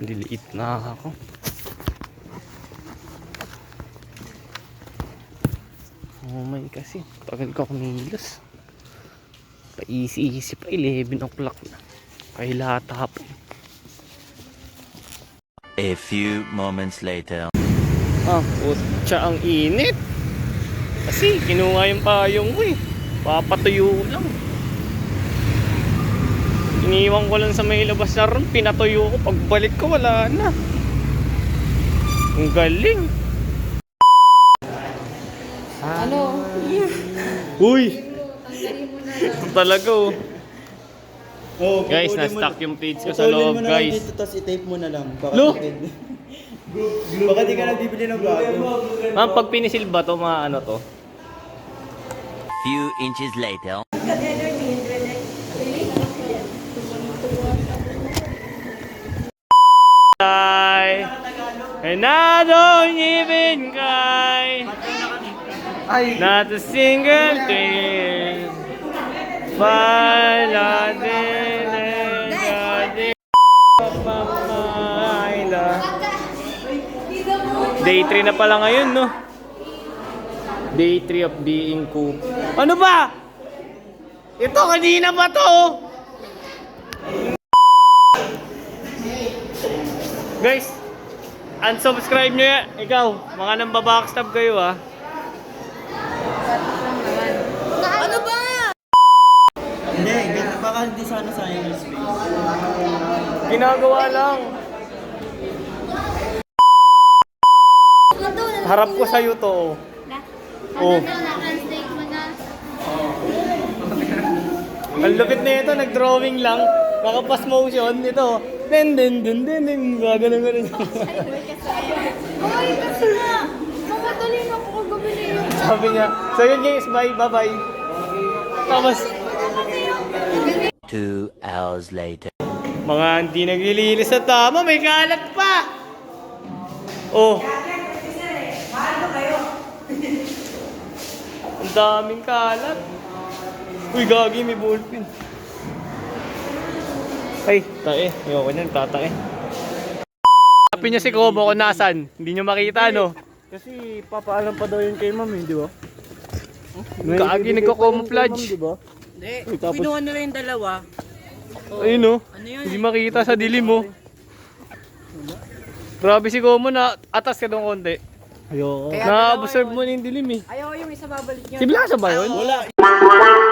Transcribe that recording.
Liliit na ako. Oh my kasi. Tagal ko kumilos. Pa easy pa 11 o'clock na. Kaya lahat hapon. A few moments later. Ah, putya ang init. Kasi kinuha yung payong ko eh. Papatuyo lang. Iniwan ko lang sa may labas na ron. Pinatuyo ko. Pagbalik ko wala na. Ang galing. Ano? Uy! Talaga oh. Oh, Guys, pupulin mo na-stuck na- yung page ko sa pupulin loob mo na lang guys. Dito, tapos i-tape mo na lang. Baka Lo! di- Baka di ka na bibili ng bago. Ma'am, pag pinisil ba to, mga ano to? Few inches later. Kay And I don't even cry! Not a single thing But I didn't Day 3 na pala ngayon, no? Day 3 of being cool. Ano ba? Ito, kanina ba to? Guys, unsubscribe nyo yan. Ikaw, mga nang babackstab kayo ah. Ano ba? Hindi, baka hindi sana sayang yung space. Ginagawa lang. Harap ko sa'yo to. oh. Oh. Na-translate mo na. Ang lupit na ito, nag-drawing lang. Nakapas motion, ito. Den den den den den. Gaganon ganun. Uy, kasi nga. Mamadali na ako kagabili yung Sabi niya, so yun guys, bye, bye bye. Tapos, Two hours later. mga hindi naglilinis sa tama, may kalat pa. Oh. Ang daming kalat. Uy, gagi, may ballpen. Ay, tae. Ayoko niyan, tatae. Sabi niya si Kobo kung nasan. Hindi niyo makita, no? Kasi papaalam pa daw yun kay ma'am, eh, di ba? Gagi, nagko-camouflage. Di ba? Hindi, Uy, tapos- kinuha nila yung dalawa. Ayun, no? Ano yun? Hindi makita sa dilim, mo. Grabe si Komo na atas ka doon konti. Ayoko. Kaya Na-observe mo na yung dilim eh. Ayaw yung isa babalik nyo. Si Blaso ba yun? Wala.